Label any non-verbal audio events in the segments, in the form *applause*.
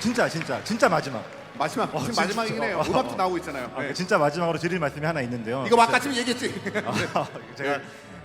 진짜 진짜 진짜 마지막. 마지막 지금 진짜, 마지막이긴 진짜. 해요. 어, 음악도 어. 나오고 있잖아요. 아, 네. 진짜 마지막으로 드릴 말씀이 하나 있는데요. 이거 아까쯤 얘기했지. 아, *laughs* 제가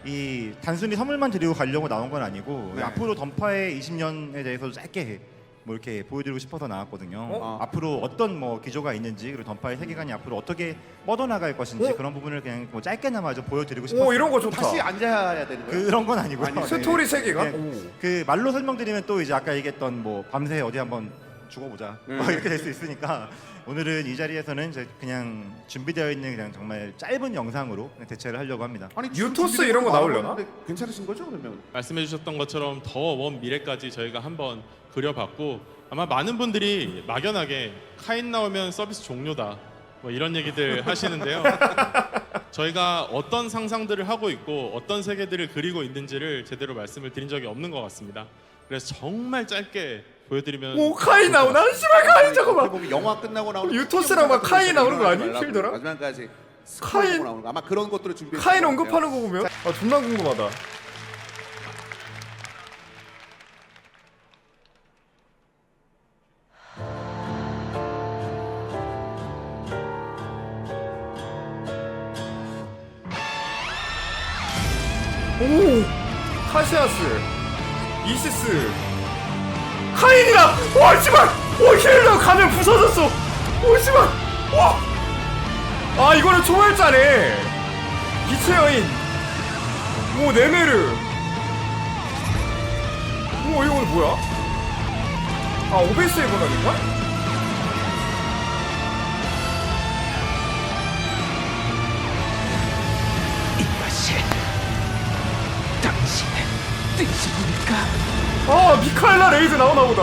이 단순히 선물만 드리고 가려고 나온 건 아니고 네. 앞으로 던파의 20년에 대해서 짧게 뭐 이렇게 보여드리고 싶어서 나왔거든요. 어? 앞으로 어떤 뭐 기조가 있는지 그리고 던파의 세계관이 앞으로 어떻게 뻗어나갈 것인지 어? 그런 부분을 그냥 뭐 짧게나마 좀 보여드리고 싶었어요. 오 이런 거 좋다. 다시 앉아야 되는 거예요. 그런 건 아니고요. 아니, 네. 스토리 세계관. 네. 오. 그 말로 설명드리면 또 이제 아까 얘기했던 뭐 밤새 어디 한번 죽어보자 네. 뭐 이렇게 될 수 있으니까 오늘은 이 자리에서는 이제 그냥 준비되어 있는 그냥 정말 짧은 영상으로 그냥 대체를 하려고 합니다. 아니, 준비된 이런 거거 나오려나? 나오는데 괜찮으신 거죠 그러면? 말씀해 주셨던 것처럼 더 먼 미래까지 저희가 한번 그려봤고 아마 많은 분들이 막연하게 카인 나오면 서비스 종료다 뭐 이런 얘기들 하시는데요. 저희가 어떤 상상들을 하고 있고 어떤 세계들을 그리고 있는지를 제대로 말씀을 드린 적이 없는 것 같습니다. 그래서 정말 짧게 보여드리면 오 카이 나오나? 씨발 카이 잠깐만. 보면 영화 끝나고 나오는 유토스랑 막 카인 나오는 거 아니? 필더라? 마지막까지 카인- 카인 나오는 거 아마 그런 것들을 준비해. 카인 언급하는 거 보면 아 존나 궁금하다. 뜻입니까? 아 미카엘라 레이드 나오나 보다.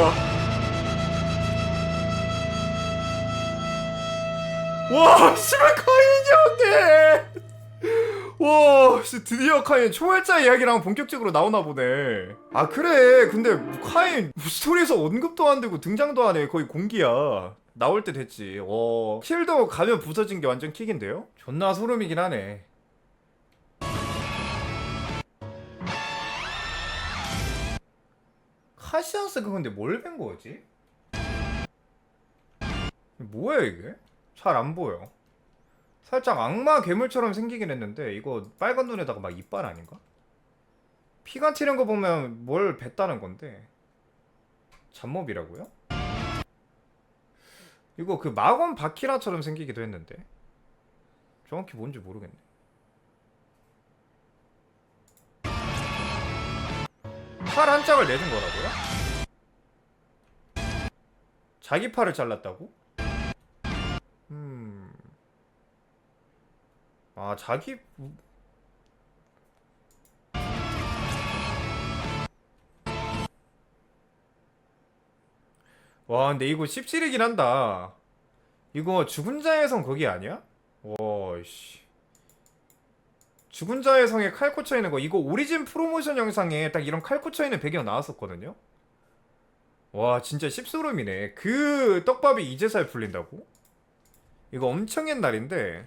와 씨발 카인이 형네 와 씨, 드디어 카인 초월자 이야기랑 본격적으로 나오나 보네. 아 그래. 근데 카인 스토리에서 언급도 안 되고 등장도 안 해. 거의 공기야. 나올 때 됐지. 와 킬도 가면 부서진 게 완전 킥인데요? 존나 소름이긴 하네 카시안스가 근데 뭘뺀 거지? 뭐야 이게? 잘 안 보여. 살짝 악마 괴물처럼 생기긴 했는데 이거 빨간 눈에다가 막 이빨 아닌가? 피가 튀는 거 보면 뭘 뱉다는 건데 잡몹이라고요? 이거 그 마건 바키라처럼 생기기도 했는데 정확히 뭔지 모르겠네. 팔 한 짝을 내준 거라고요? 자기 팔을 잘랐다고? 음. 아, 자기 와, 근데 이거 씹시르긴 한다. 이거 죽은 자의 성 거기 아니야? 와, 씨. 죽은 자의 성에 칼 꽂혀 있는 거 이거 오리진 프로모션 영상에 딱 이런 칼 꽂혀 있는 배경 나왔었거든요. 와 진짜 씹소름이네. 그 떡밥이 이제살 풀린다고? 이거 엄청 옛날인데.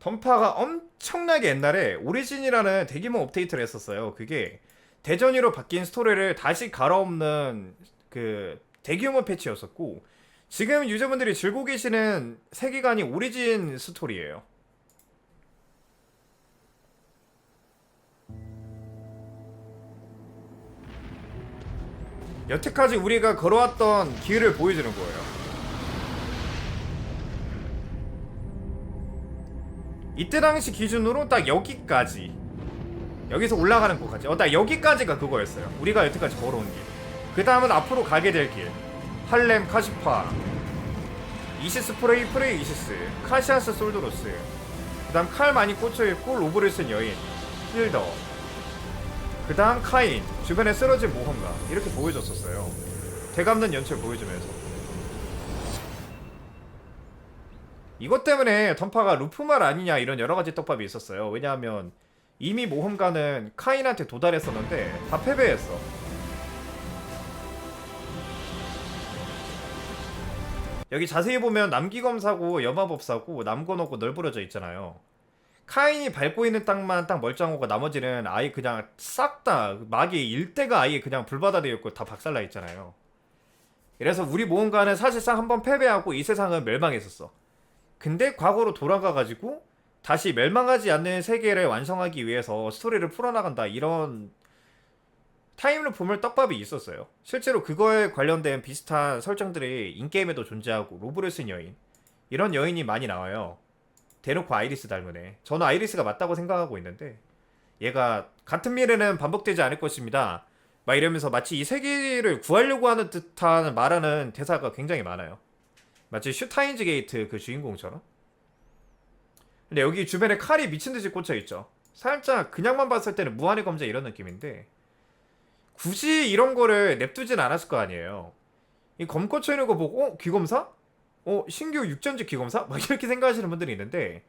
던파가 엄청나게 옛날에 오리진이라는 대규모 업데이트를 했었어요. 그게 대전이로 바뀐 스토리를 다시 갈아엎는 그 대규모 패치였었고 지금 유저분들이 즐기고 계시는 세계관이 오리진 스토리예요. 여태까지 우리가 걸어왔던 길을 보여주는 거예요. 이때 당시 기준으로 딱 여기까지 여기서 올라가는 곳까지 어 딱 여기까지가 그거였어요 우리가 여태까지 걸어온 길 그 다음은 앞으로 가게 될 길. 할렘 카시파. 이시스 프레이 프레이 이시스. 카시아스 솔도로스. 그 다음 칼 많이 꽂혀있고 로브를 쓴 여인. 필더. 그 다음 카인. 주변에 쓰러진 모험가. 이렇게 보여줬었어요. 되감는 연출 보여주면서. 이것 때문에 던파가 루프말 아니냐 이런 여러 가지 떡밥이 있었어요. 왜냐하면 이미 모험가는 카인한테 도달했었는데 다 패배했어. 여기 자세히 보면 남기검사고 여마법사고 남건호고 널브러져 있잖아요. 카인이 밟고 있는 땅만 딱 멀쩡하고 나머지는 아예 그냥 싹다 막이 일대가 아예 그냥 불바다되어 있고 다 박살나 있잖아요. 그래서 우리 모험가는 사실상 한번 패배하고 이 세상은 멸망했었어. 근데 과거로 돌아가가지고 다시 멸망하지 않는 세계를 완성하기 위해서 스토리를 풀어나간다 이런 타임을 보면 떡밥이 있었어요. 실제로 그거에 관련된 비슷한 설정들이 인게임에도 존재하고 로브를 쓴 여인 이런 여인이 많이 나와요. 대놓고 아이리스 닮은 애. 저는 아이리스가 맞다고 생각하고 있는데 얘가 같은 미래는 반복되지 않을 것입니다. 막 이러면서 마치 이 세계를 구하려고 하는 듯한 말하는 대사가 굉장히 많아요. 마치 슈타인즈 게이트 그 주인공처럼. 근데 여기 주변에 칼이 미친 듯이 꽂혀 있죠. 살짝 그냥만 봤을 때는 무한의 검자 이런 느낌인데 굳이 이런 거를 냅두진 않았을 거 아니에요. 이검 꽂혀 있는 거 보고 어 귀검사? 어 신규 육전지 귀검사? 막 이렇게 생각하시는 분들이 있는데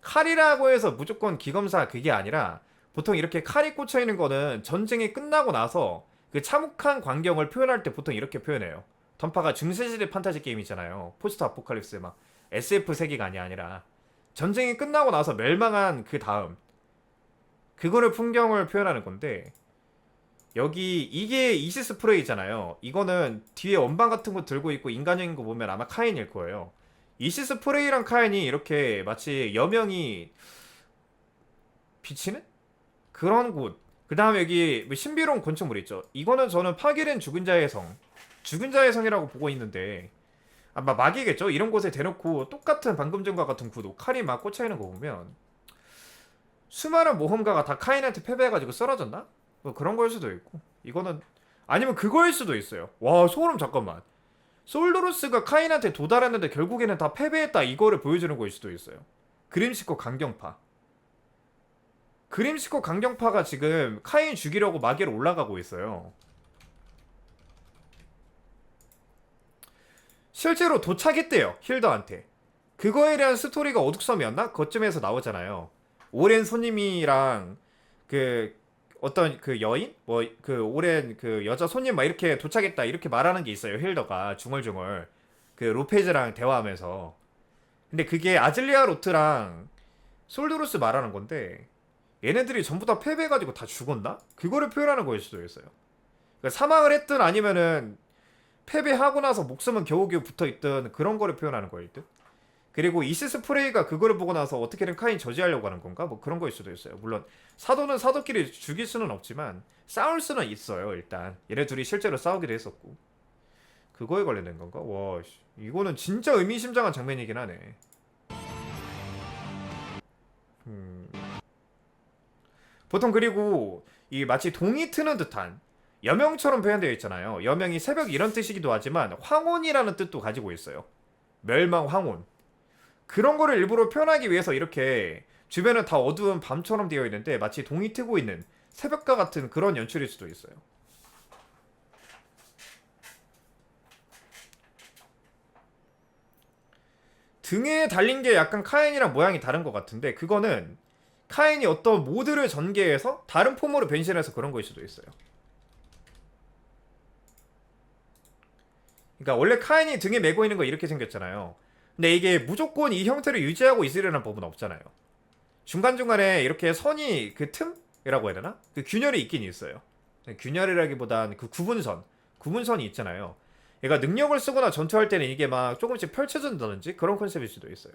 칼이라고 해서 무조건 귀검사 그게 아니라 보통 이렇게 칼이 꽂혀 있는 거는 전쟁이 끝나고 나서 그 참혹한 광경을 표현할 때 보통 이렇게 표현해요. 던파가 중세시대 판타지 게임이잖아요. 포스트 아포칼립스 막 SF 세계관이 아니라 전쟁이 끝나고 나서 멸망한 그 다음 그거를 풍경을 표현하는 건데 여기 이게 이시 스 프레이잖아요. 이거는 뒤에 원반 같은 거 들고 있고 인간적인 거 보면 아마 카인일 거예요. 이시 스 프레이랑 카인이 이렇게 마치 여명이 비치는 그런 곳. 그 다음에 여기 뭐 신비로운 건축물 있죠. 이거는 저는 파괴된 죽은 자의 성, 죽은 자의 성이라고 보고 있는데 아마 막이겠죠. 이런 곳에 대놓고 똑같은 방금 전과 같은 구도 칼이 막 꽂혀 있는 거 보면 수많은 모험가가 다 카인한테 패배해가지고 쓰러졌나? 뭐 그런 거일 수도 있고 이거는 아니면 그거일 수도 있어요. 와 소름 잠깐만. 솔도로스가 카인한테 도달했는데 결국에는 다 패배했다 이거를 보여주는 거일 수도 있어요. 그림시코 강경파. 그림시코 강경파가 지금 카인 죽이려고 마계로 올라가고 있어요. 실제로 도착했대요 힐더한테. 그거에 대한 스토리가 어둑섬이었나? 그쯤에서 나오잖아요. 오랜 손님이랑 그 어떤 그 여인? 뭐 그 오랜 그 여자 손님 막 이렇게 도착했다 이렇게 말하는 게 있어요 힐더가 중얼중얼. 그 로페즈랑 대화하면서. 근데 그게 아즐리아 로트랑 솔드로스 말하는 건데 얘네들이 전부 다 패배해가지고 다 죽었나? 그거를 표현하는 거일 수도 있어요. 그러니까 사망을 했든 아니면은 패배하고 나서 목숨은 겨우겨우 붙어 있든 그런 거를 표현하는 거일 듯 그리고 이시스 프레이가 그거를 보고 나서 어떻게든 카인 저지하려고 하는 건가? 뭐 그런 거일 수도 있어요. 물론 사도는 사도끼리 죽일 수는 없지만 싸울 수는 있어요. 일단 얘네 둘이 실제로 싸우기도 했었고 그거에 관련된 건가? 와 씨, 이거는 진짜 의미심장한 장면이긴 하네. 음. 보통 그리고 이 마치 동이 트는 듯한 여명처럼 표현되어 있잖아요. 여명이 새벽 이런 뜻이기도 하지만 황혼이라는 뜻도 가지고 있어요. 멸망 황혼. 그런 거를 일부러 표현하기 위해서 이렇게 주변은 다 어두운 밤처럼 되어 있는데 마치 동이 트고 있는 새벽과 같은 그런 연출일 수도 있어요. 등에 달린 게 약간 카인이랑 모양이 다른 것 같은데 그거는 카인이 어떤 모드를 전개해서 다른 폼으로 변신해서 그런 거일 수도 있어요. 그러니까 원래 카인이 등에 메고 있는 거 이렇게 생겼잖아요. 근데 이게 무조건 이 형태를 유지하고 있으려는 법은 없잖아요. 중간중간에 이렇게 선이 그 틈이라고 해야 되나? 그 균열이 있긴 있어요. 균열이라기보단 그 구분선, 구분선이 있잖아요. 얘가 능력을 쓰거나 전투할 때는 이게 막 조금씩 펼쳐진다든지 그런 컨셉일 수도 있어요.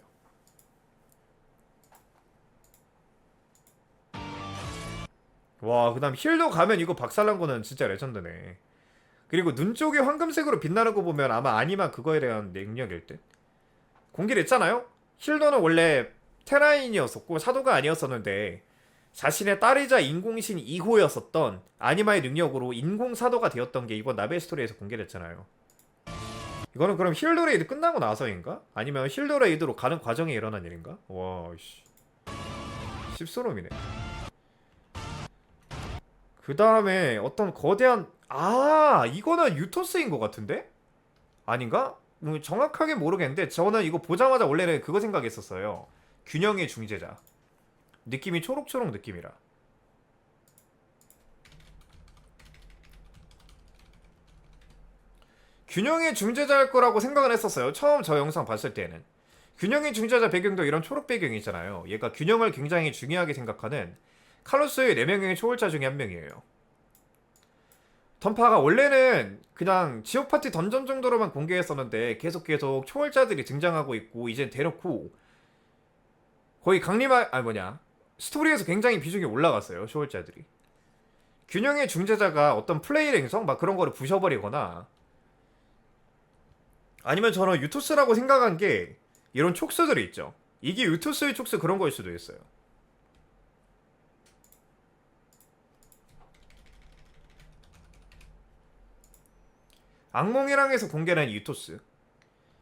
와, 그 다음 힐도 가면 이거 박살난 거는 진짜 레전드네. 그리고 눈 쪽이 황금색으로 빛나는 거 보면 아마 아니마 그거에 대한 능력일 듯. 공개를 했잖아요? 힐더는 원래 테라인이었었고 사도가 아니었었는데 자신의 딸이자 인공신 2호였었던 아니마의 능력으로 인공 사도가 되었던 게 이번 나벨 스토리에서 공개를 했잖아요. 이거는 그럼 힐더 레이드 끝나고 나서인가? 아니면 힐더 레이드로 가는 과정에 일어난 일인가? 와, 씨. 씹소름이네. 그 다음에 어떤 거대한 아 이거는 유토스인 것 같은데? 아닌가? 뭐 정확하게 모르겠는데 저는 이거 보자마자 원래는 그거 생각했었어요. 균형의 중재자. 느낌이 초록초록 느낌이라. 균형의 중재자일 거라고 생각을 했었어요. 처음 저 영상 봤을 때는. 균형의 중재자 배경도 이런 초록 배경이잖아요. 얘가 균형을 굉장히 중요하게 생각하는 칼로스의 4명의 초월자 중에 한 명이에요. 던파가 원래는 그냥 지옥 파티 던전 정도로만 공개했었는데 계속 계속 초월자들이 등장하고 있고 이젠 대놓고 거의 강림하 아 뭐냐. 스토리에서 굉장히 비중이 올라갔어요 초월자들이. 균형의 중재자가 어떤 플레이 행성 막 그런 거를 부셔버리거나 아니면 저는 유토스라고 생각한 게 이런 촉수들이 있죠. 이게 유토스의 촉수 그런 거일 수도 있어요 악몽이랑에서 공개된 유토스.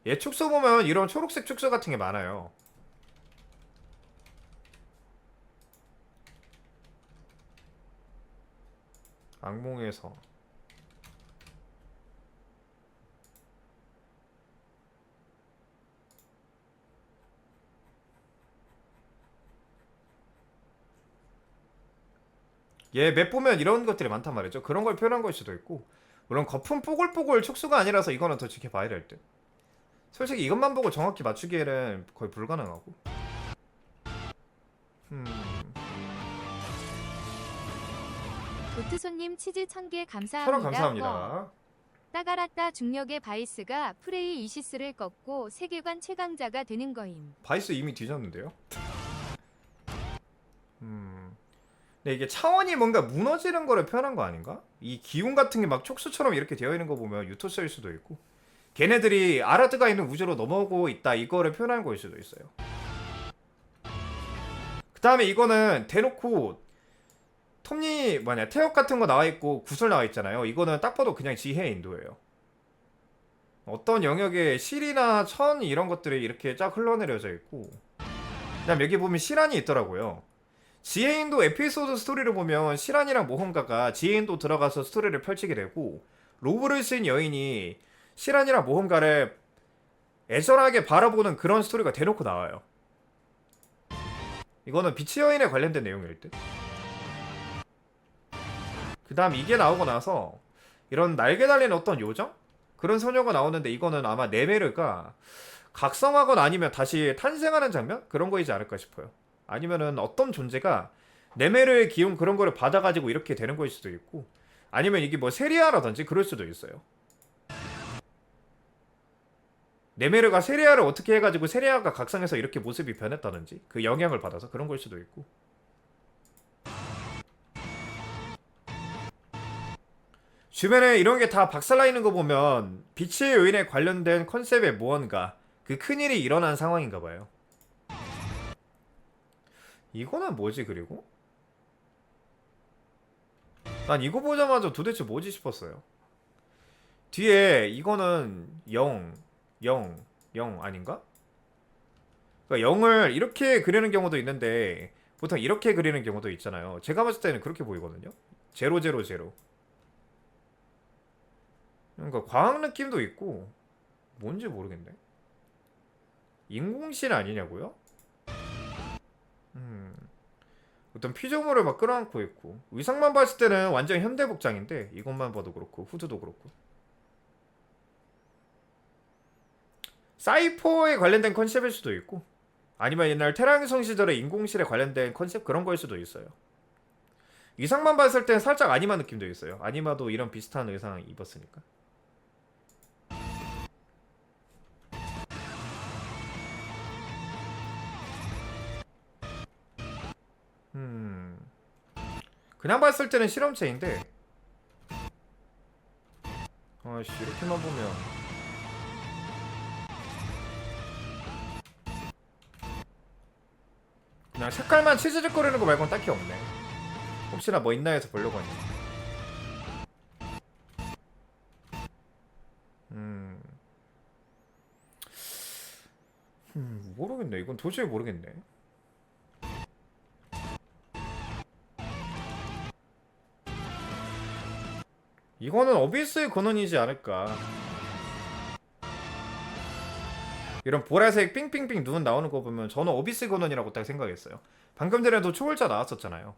얘 축소 보면 이런 초록색 축소 같은 게 많아요. 악몽에서. 얘 맵 보면 이런 것들이 많단 말이죠. 그런 걸 표현한 걸 수도 있고 물론 거품 뽀글뽀글 촉수가 아니라서 이거는 더 지켜봐야 될 듯. 솔직히 이것만 보고 정확히 맞추기에는 거의 불가능하고. 음, 도트손님 치즈 1000개 감사합니다. 서로 감사합니다. 따가라따 중력의 바이스가 프레이 이시스를 꺾고 세계관 최강자가 되는 거임. 바이스 이미 뒤졌는데요. 음. 근데 이게 차원이 뭔가 무너지는 거를 표현한 거 아닌가? 이 기운 같은 게 막 촉수처럼 이렇게 되어 있는 거 보면 유토스일 수도 있고 걔네들이 아라드가 있는 우주로 넘어오고 있다 이거를 표현한 거일 수도 있어요. 그 다음에 이거는 대놓고 톱니 뭐냐 태엽 같은 거 나와 있고 구슬 나와 있잖아요. 이거는 딱 봐도 그냥 지혜 인도예요. 어떤 영역에 실이나 천 이런 것들이 이렇게 쫙 흘러내려져 있고 그다음 여기 보면 시란이 있더라고요. 지혜인도 에피소드 스토리를 보면 시란이랑 모험가가 지혜인도 들어가서 스토리를 펼치게 되고 로브를 쓴 여인이 시란이랑 모험가를 애절하게 바라보는 그런 스토리가 대놓고 나와요. 이거는 빛의 여인에 관련된 내용일 듯. 그 다음 이게 나오고 나서 이런 날개 달린 어떤 요정? 그런 소녀가 나오는데 이거는 아마 네메르가 각성하거나 아니면 다시 탄생하는 장면? 그런 거이지 않을까 싶어요. 아니면은 어떤 존재가 네메르의 기운 그런 거를 받아가지고 이렇게 되는 거일 수도 있고 아니면 이게 뭐 세리아라든지 그럴 수도 있어요. 네메르가 세리아를 어떻게 해가지고 세리아가 각성해서 이렇게 모습이 변했다든지 그 영향을 받아서 그런 걸 수도 있고 주변에 이런 게 다 박살나 있는 거 보면 빛의 요인에 관련된 컨셉의 무언가 그 큰일이 일어난 상황인가 봐요. 이거는 뭐지 그리고? 난 이거 보자마자 도대체 뭐지 싶었어요. 뒤에 이거는 0, 0, 0 아닌가? 그러니까 0을 이렇게 그리는 경우도 있는데 보통 이렇게 그리는 경우도 있잖아요. 제가 봤을 때는 그렇게 보이거든요. 0, 0, 0. 그러니까 과학 느낌도 있고 뭔지 모르겠네. 인공실 아니냐고요? 어떤 피조물을 막 끌어안고 있고 의상만 봤을 때는 완전 현대 복장인데 이것만 봐도 그렇고 후드도 그렇고 사이퍼에 관련된 컨셉일 수도 있고 아니면 옛날 테랑성 시절의 인공실에 관련된 컨셉 그런 거일 수도 있어요. 의상만 봤을 땐 살짝 아니마 느낌도 있어요. 아니마도 이런 비슷한 의상 입었으니까. 음. 그냥 봤을 때는 실험체인데. 아씨 이렇게만 보면. 그냥 색깔만 치즈직거리는 거 말고는 딱히 없네. 혹시나 뭐 있나 해서 보려고 했네. 음. 음, 모르겠네. 이건 도저히 모르겠네. 이거는 어비스의 근원이지 않을까. 이런 보라색 삥삥삥 눈 나오는 거 보면 저는 어비스 근원이라고 딱 생각했어요. 방금 전에도 초월자 나왔었잖아요.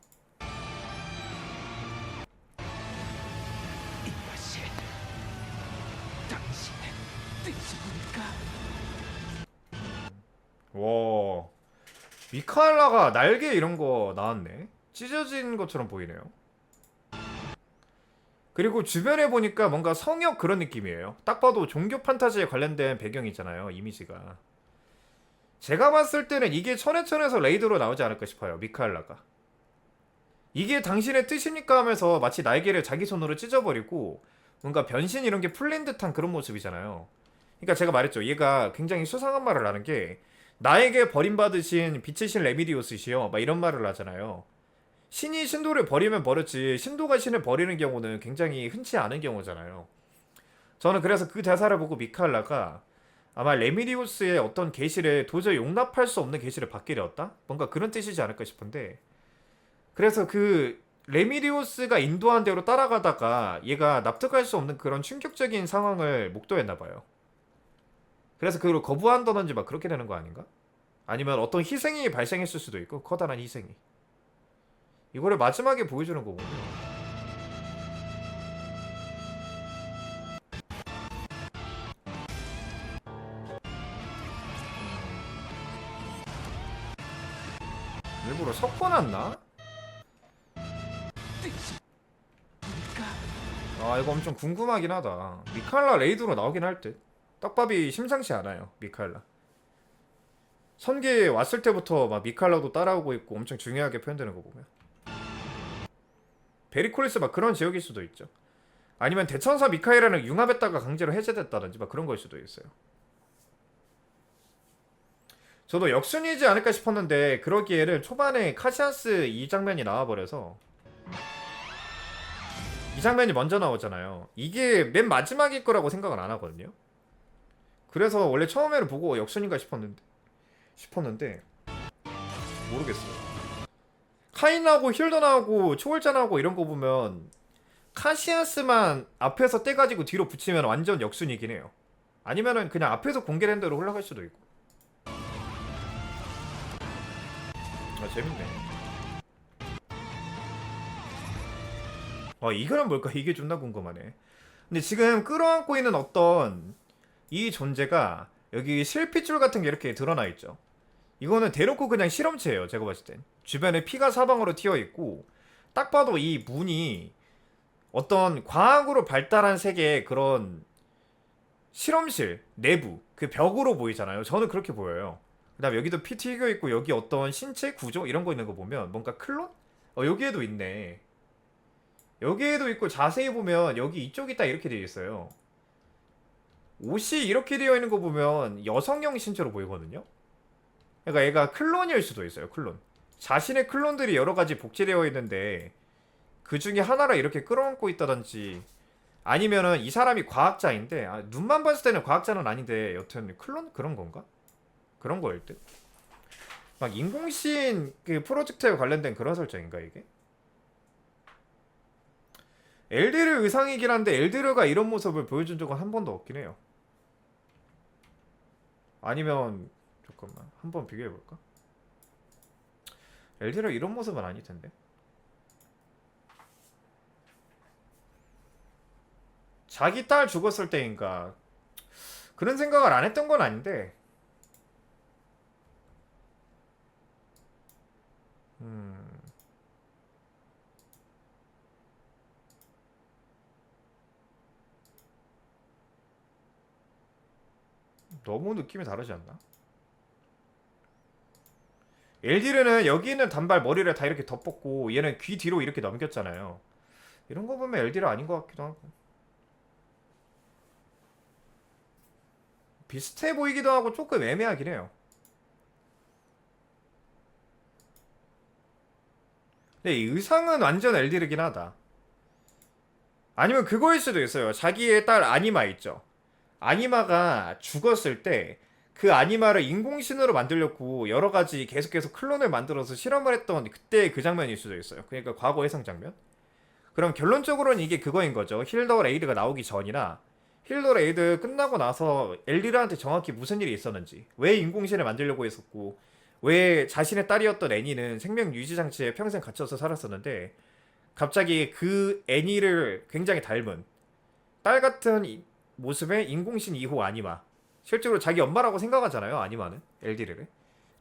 와 미카엘라가 날개 이런 거 나왔네 찢어진 것처럼 보이네요 그리고 주변에 보니까 뭔가 성역 그런 느낌이에요. 딱 봐도 종교 판타지에 관련된 배경이잖아요 이미지가. 제가 봤을 때는 이게 천해천에서 레이드로 나오지 않을까 싶어요 미카엘라가. 이게 당신의 뜻입니까 하면서 마치 날개를 자기 손으로 찢어버리고 뭔가 변신 이런 게 풀린 듯한 그런 모습이잖아요. 그러니까 제가 말했죠. 얘가 굉장히 수상한 말을 하는 게 나에게 버림받으신 빛의 신 레미디오스시여 막 이런 말을 하잖아요 신이 신도를 버리면 버렸지 신도가 신을 버리는 경우는 굉장히 흔치 않은 경우잖아요 저는 그래서 그 대사를 보고 미카엘라가 아마 레미디오스의 어떤 계시를 도저히 용납할 수 없는 계시를 받게 되었다? 뭔가 그런 뜻이지 않을까 싶은데 그래서 그 레미디오스가 인도한 대로 따라가다가 얘가 납득할 수 없는 그런 충격적인 상황을 목도했나 봐요. 그래서 그걸 거부한다든지 막 그렇게 되는 거 아닌가? 아니면 어떤 희생이 발생했을 수도 있고 커다란 희생이. 이거를 마지막에 보여주는 거군요. 일부러 섞어놨나? 아 이거 엄청 궁금하긴 하다 미카엘라 레이드로 나오긴 할듯 떡밥이 심상치 않아요 미카엘라 선계에 왔을 때부터 막 미카엘라도 따라오고 있고 엄청 중요하게 표현되는 거 보면 베리콜리스 막 그런 지역일 수도 있죠 아니면 대천사 미카엘라는 융합했다가 강제로 해제됐다든지 막 그런 거일 수도 있어요 저도 역순이지 않을까 싶었는데 그러기에는 초반에 카시아스 이 장면이 나와버려서 이 장면이 먼저 나오잖아요. 이게 맨 마지막일 거라고 생각은 안 하거든요. 그래서 원래 처음에는 보고 역순인가 싶었는데 싶었는데 모르겠어요. 카인하고 힐던하고 초월잔하고 이런 거 보면 카시아스만 앞에서 떼가지고 뒤로 붙이면 완전 역순이긴 해요. 아니면은 그냥 앞에서 공개된 대로 흘러갈 수도 있고. 아 재밌네. 아 이거는 뭘까? 이게 존나 궁금하네. 근데 지금 끌어안고 있는 어떤 이 존재가 여기 실핏줄 같은 게 이렇게 드러나 있죠. 이거는 대놓고 그냥 실험체예요. 제가 봤을 땐 주변에 피가 사방으로 튀어 있고 딱 봐도 이 문이 어떤 과학으로 발달한 세계의 그런 실험실 내부 그 벽으로 보이잖아요. 저는 그렇게 보여요. 그다음 에 여기도 피 튀겨 있고 여기 어떤 신체 구조 이런 거 있는 거 보면 뭔가 클론? 어 여기에도 있네. 여기에도 있고 자세히 보면 여기 이쪽이 딱 이렇게 되어 있어요. 옷이 이렇게 되어 있는 거 보면 여성형 신체로 보이거든요. 그러니까 얘가 클론일 수도 있어요. 클론. 자신의 클론들이 여러 가지 복제되어 있는데 그 중에 하나를 이렇게 끌어안고 있다든지 아니면은 이 사람이 과학자인데 아, 눈만 봤을 때는 과학자는 아닌데 여튼 클론 그런 건가? 그런 거일 듯. 막 인공신 그 프로젝트에 관련된 그런 설정인가 이게? 엘드르 의상이긴 한데 엘드르가 이런 모습을 보여준 적은 한 번도 없긴 해요. 아니면 잠깐만 한번 비교해 볼까? 엘드르 이런 모습은 아닐 텐데. 자기 딸 죽었을 때인가 그런 생각을 안 했던 건 아닌데 음. 너무 느낌이 다르지 않나? 엘디르는 여기 있는 단발 머리를 다 이렇게 덮었고 얘는 귀 뒤로 이렇게 넘겼잖아요. 이런 거 보면 엘디르 아닌 것 같기도 하고 비슷해 보이기도 하고 조금 애매하긴 해요. 근데 이 의상은 완전 엘디르긴 하다. 아니면 그거일 수도 있어요. 자기의 딸 아니마 있죠. 아니마가 죽었을 때 그 아니마를 인공신으로 만들려고 여러 가지 계속해서 클론을 만들어서 실험을 했던 그때 그 장면일 수도 있어요. 그러니까 과거 해상 장면. 그럼 결론적으로는 이게 그거인 거죠. 힐더 레이드가 나오기 전이나 힐더 레이드 끝나고 나서 엘리라한테 정확히 무슨 일이 있었는지, 왜 인공신을 만들려고 했었고, 왜 자신의 딸이었던 애니는 생명 유지 장치에 평생 갇혀서 살았었는데 갑자기 그 애니를 굉장히 닮은 딸 같은 이- 모습의 인공신 2호 아니마 실제로 자기 엄마라고 생각하잖아요 아니마는 엘디르를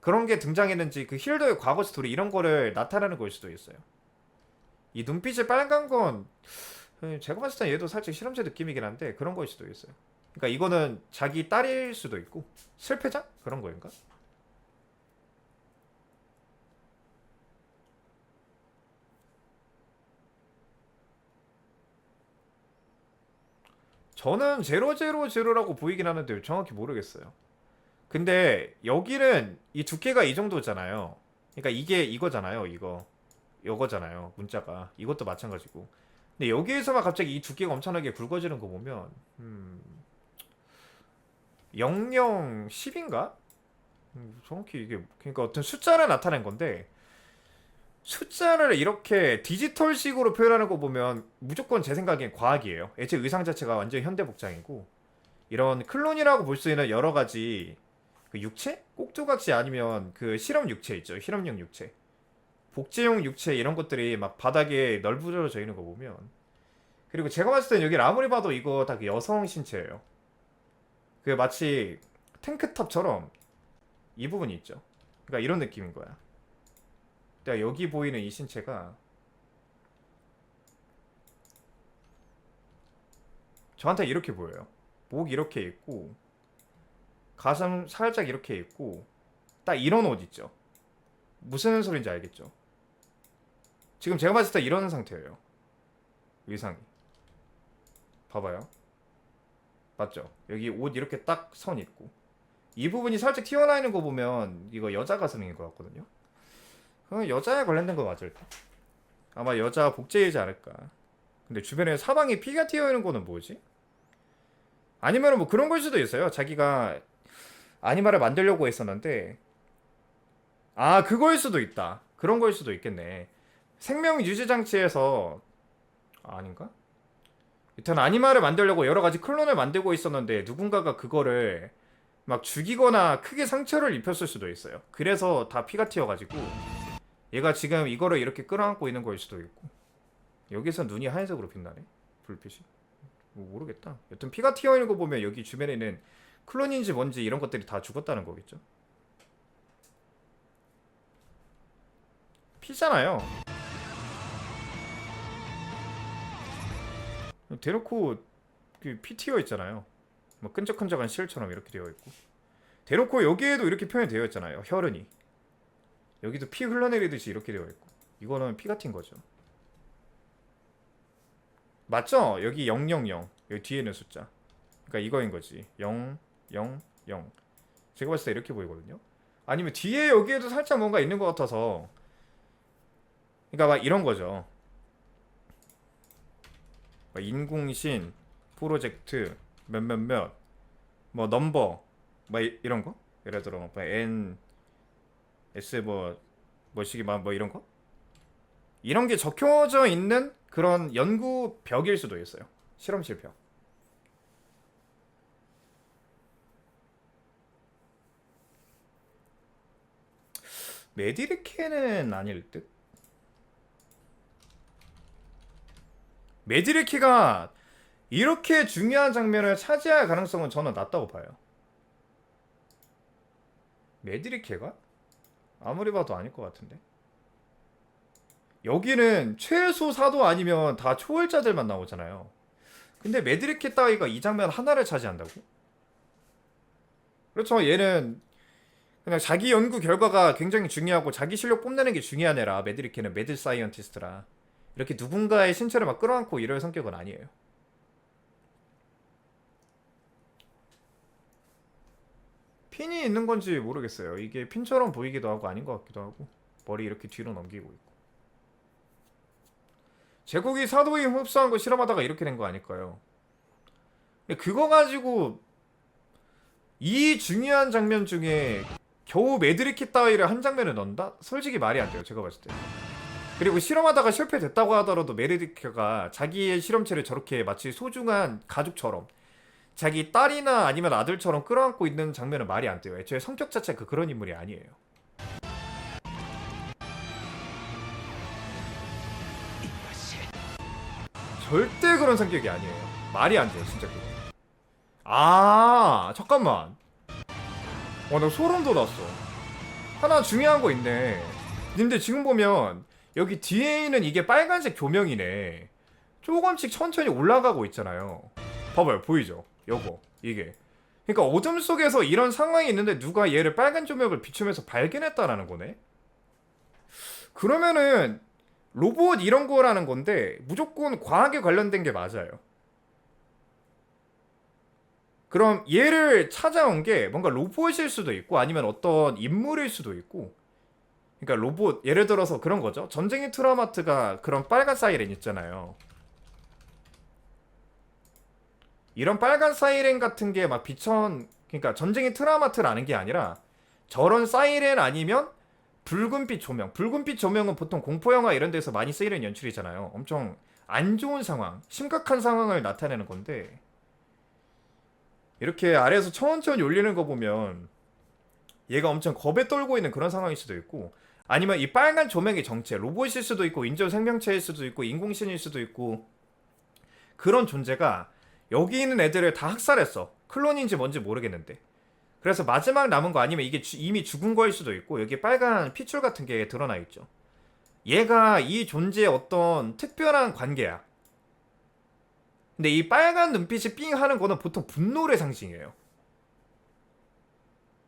그런 게 등장했는지 그 힐더의 과거 스토리 이런 거를 나타내는 걸 수도 있어요. 이 눈빛이 빨간 건 에, 제가 봤을 때 얘도 살짝 실험체 느낌이긴 한데 그런 걸 수도 있어요. 그러니까 이거는 자기 딸일 수도 있고 실패자 그런 거인가? 저는 제로 제로 제로라고 보이긴 하는데 정확히 모르겠어요. 근데 여기는 이 두께가 이 정도잖아요. 그러니까 이게 이거잖아요. 이거 이거잖아요. 문자가 이것도 마찬가지고. 근데 여기에서만 갑자기 이 두께가 엄청나게 굵어지는 거 보면 음, 00 10인가? 음, 정확히 이게 그러니까 어떤 숫자를 나타낸 건데 숫자를 이렇게 디지털식으로 표현하는 거 보면 무조건 제 생각엔 과학이에요. 애초에 의상 자체가 완전 현대 복장이고 이런 클론이라고 볼 수 있는 여러 가지 그 육체? 꼭두각시 아니면 그 실험 육체 있죠. 실험용 육체. 복제용 육체 이런 것들이 막 바닥에 널브러져 있는 거 보면 그리고 제가 봤을 땐 여기 아무리 봐도 이거 다 그 여성 신체예요. 그 마치 탱크탑처럼 이 부분이 있죠. 그러니까 이런 느낌인 거야. 내가 여기 보이는 이 신체가 저한테 이렇게 보여요. 목 이렇게 있고 가슴 살짝 이렇게 있고 딱 이런 옷 있죠. 무슨 소린지 알겠죠? 지금 제가 봤을 때 이런 상태예요. 의상이. 봐봐요. 맞죠? 여기 옷 이렇게 딱 선 있고 이 부분이 살짝 튀어나와 있는 거 보면 이거 여자 가슴인 것 같거든요. 그건 여자에 관련된 거 맞을 때. 아마 여자 복제이지 않을까. 근데 주변에 사방에 피가 튀어 있는 거는 뭐지? 아니면 뭐 그런 걸 수도 있어요. 자기가 아니마를 만들려고 했었는데 아 그거일 수도 있다. 그런 거일 수도 있겠네. 생명 유지 장치에서 아, 아닌가? 일단 아니마를 만들려고 여러 가지 클론을 만들고 있었는데 누군가가 그거를 막 죽이거나 크게 상처를 입혔을 수도 있어요. 그래서 다 피가 튀어가지고 얘가 지금 이거를 이렇게 끌어안고 있는 거일 수도 있고 여기서 눈이 하얀색으로 빛나네 불빛이 뭐 모르겠다. 여튼 피가 튀어 있는 거 보면 여기 주변에는 클론인지 뭔지 이런 것들이 다 죽었다는 거겠죠. 피잖아요. 대놓고 그피 튀어 있잖아요. 뭐 끈적끈적한 실처럼 이렇게 되어 있고 대놓고 여기에도 이렇게 표현되어 있잖아요. 혈흔이 여기도 피 흘러내리듯이 이렇게 되어 있고 이거는 피 같은 거죠. 맞죠? 여기 000 여기 뒤에 있는 숫자. 그러니까 이거인 거지. 0 0 0. 제가 봤을 때 이렇게 보이거든요. 아니면 뒤에 여기에도 살짝 뭔가 있는 것 같아서 그러니까 막 이런 거죠. 막 인공신 프로젝트 몇몇몇 뭐 넘버 뭐 이- 이런 거 예를 들어 뭐 N S 뭐 뭐시기 막뭐 이런 거 이런 게 적혀져 있는 그런 연구 벽일 수도 있어요 실험실 벽 메디르케는 아닐 듯 메디르키가 이렇게 중요한 장면을 차지할 가능성은 저는 낮다고 봐요. 메디리케가? 아무리 봐도 아닐 것 같은데. 여기는 최소 사도 아니면 다 초월자들만 나오잖아요. 근데 메디리케 따위가 이 장면 하나를 차지한다고? 그렇죠. 얘는 그냥 자기 연구 결과가 굉장히 중요하고 자기 실력 뽐내는 게 중요한 애라 메디리케는 매드 사이언티스트라 이렇게 누군가의 신체를 막 끌어안고 이럴 성격은 아니에요. 핀이 있는 건지 모르겠어요. 이게 핀처럼 보이기도 하고 아닌 것 같기도 하고 머리 이렇게 뒤로 넘기고 있고 제국이 사도임 흡수한 거 실험하다가 이렇게 된 거 아닐까요? 그거 가지고 이 중요한 장면 중에 겨우 메드리키 따위를 한 장면을 넣는다? 솔직히 말이 안 돼요. 제가 봤을 때. 그리고 실험하다가 실패됐다고 하더라도 메르디크가 자기의 실험체를 저렇게 마치 소중한 가족처럼 자기 딸이나 아니면 아들처럼 끌어안고 있는 장면은 말이 안 돼요. 애초에 성격 자체가 그- 그런 인물이 아니에요. 절대 그런 성격이 아니에요. 말이 안 돼요, 진짜 그거. 아, 잠깐만. 와, 나 소름 돋았어. 하나 중요한 거 있네. 근데 지금 보면 여기 뒤에 있는 이게 빨간색 조명이네. 조금씩 천천히 올라가고 있잖아요. 봐봐요, 보이죠? 요거 이게. 그러니까 어둠 속에서 이런 상황이 있는데 누가 얘를 빨간 조명을 비추면서 발견했다라는 거네. 그러면은 로봇 이런 거라는 건데 무조건 과학에 관련된 게 맞아요. 그럼 얘를 찾아온 게 뭔가 로봇일 수도 있고 아니면 어떤 인물일 수도 있고 그러니까 로봇 예를 들어서 그런 거죠 전쟁의 트라마트가 그런 빨간 사이렌 있잖아요 이런 빨간 사이렌 같은 게 막 비천 그러니까 전쟁의 트라마트라는 게 아니라 저런 사이렌 아니면 붉은빛 조명. 붉은빛 조명은 보통 공포 영화 이런 데서 많이 쓰이는 연출이잖아요. 엄청 안 좋은 상황 심각한 상황을 나타내는 건데 이렇게 아래에서 천천히 올리는 거 보면 얘가 엄청 겁에 떨고 있는 그런 상황일 수도 있고 아니면 이 빨간 조명의 정체 로봇일 수도 있고 인조 생명체일 수도 있고 인공신일 수도 있고 그런 존재가 여기 있는 애들을 다 학살했어 클론인지 뭔지 모르겠는데 그래서 마지막 남은 거 아니면 이게 주- 이미 죽은 거일 수도 있고 여기 빨간 피출 같은 게 드러나 있죠 얘가 이 존재의 어떤 특별한 관계야 근데 이 빨간 눈빛이 삥 하는 거는 보통 분노의 상징이에요.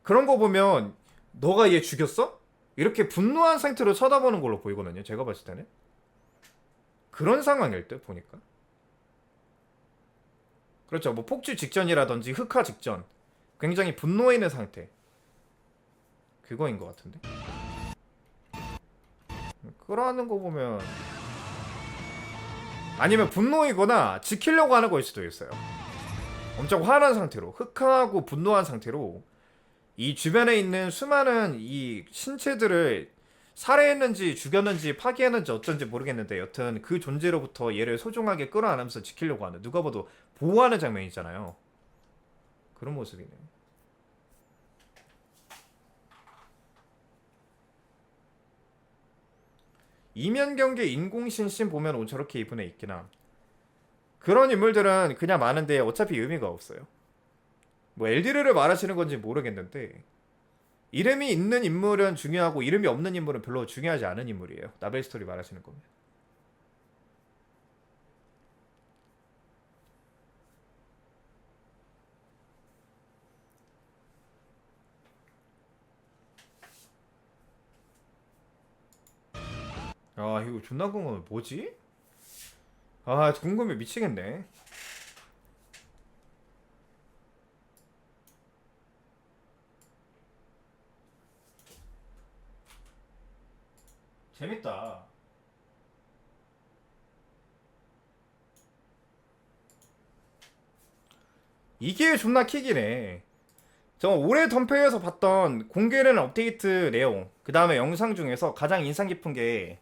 그런 거 보면 너가 얘 죽였어? 이렇게 분노한 상태로 쳐다보는 걸로 보이거든요. 제가 봤을 때는. 그런 상황일 때 보니까. 그렇죠. 뭐 폭주 직전이라든지 흑화 직전. 굉장히 분노해 있는 상태. 그거인 것 같은데. 그러는 거 보면 아니면 분노이거나 지키려고 하는 거일 수도 있어요. 엄청 화난 상태로 흑화하고 분노한 상태로 이 주변에 있는 수많은 이 신체들을 살해했는지 죽였는지 파괴했는지 어쩐지 모르겠는데 여튼 그 존재로부터 얘를 소중하게 끌어안으면서 지키려고 하는 누가 봐도 보호하는 장면이잖아요. 그런 모습이네. 이면경계 인공신신 보면 오 저렇게 이쁜 애 있기나 그런 인물들은 그냥 많은데 어차피 의미가 없어요 뭐 엘디르를 말하시는 건지 모르겠는데 이름이 있는 인물은 중요하고 이름이 없는 인물은 별로 중요하지 않은 인물이에요 나벨 스토리 말하시는 거면 아 이거 존나 궁금해. 뭐지? 아 궁금해. 미치겠네. 재밌다. 이게 존나 킥이네. 저 올해 덤페에서 봤던 공개되는 업데이트 내용 그 다음에 영상 중에서 가장 인상 깊은 게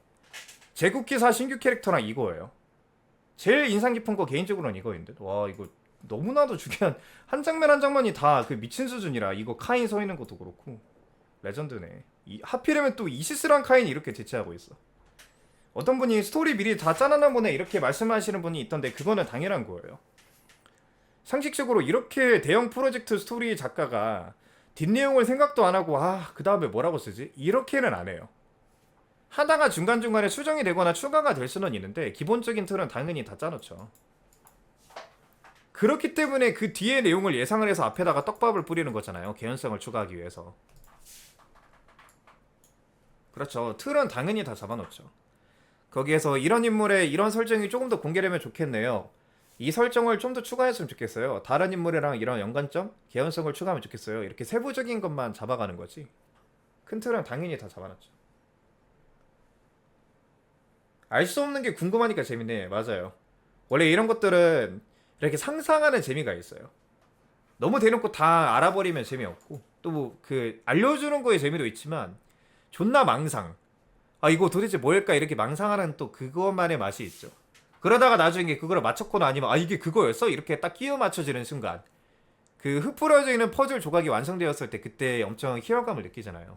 제국기사 신규 캐릭터랑 이거예요. 제일 인상 깊은 거 개인적으로는 이거인데 와 이거 너무나도 중요한 *laughs* 한 장면 한 장면이 다 그 미친 수준이라 이거 카인 서 있는 것도 그렇고 레전드네. 이, 하필이면 또 이시스랑 카인이 이렇게 대체하고 있어. 어떤 분이 스토리 미리 다 짜놨나 보네 이렇게 말씀하시는 분이 있던데 그거는 당연한 거예요. 상식적으로 이렇게 대형 프로젝트 스토리 작가가 뒷내용을 생각도 안 하고 아 그 다음에 뭐라고 쓰지 이렇게는 안 해요. 하다가 중간중간에 수정이 되거나 추가가 될 수는 있는데 기본적인 틀은 당연히 다 짜놓죠. 그렇기 때문에 그 뒤의 내용을 예상을 해서 앞에다가 떡밥을 뿌리는 거잖아요. 개연성을 추가하기 위해서. 그렇죠. 틀은 당연히 다 잡아놓죠. 거기에서 이런 인물의 이런 설정이 조금 더 공개되면 좋겠네요. 이 설정을 좀 더 추가했으면 좋겠어요. 다른 인물이랑 이런 연관점, 개연성을 추가하면 좋겠어요. 이렇게 세부적인 것만 잡아가는 거지. 큰 틀은 당연히 다 잡아놨죠. 알 수 없는 게 궁금하니까 재밌네. 맞아요. 원래 이런 것들은 이렇게 상상하는 재미가 있어요. 너무 대놓고 다 알아버리면 재미없고 또그 알려주는 거에 재미도 있지만 존나 망상. 아 이거 도대체 뭘까 이렇게 망상하는 또 그것만의 맛이 있죠. 그러다가 나중에 그거를 맞췄거나 아니면 아 이게 그거였어 이렇게 딱 끼워 맞춰지는 순간 그 흩뿌려져 있는 퍼즐 조각이 완성되었을 때 그때 엄청 희열감을 느끼잖아요.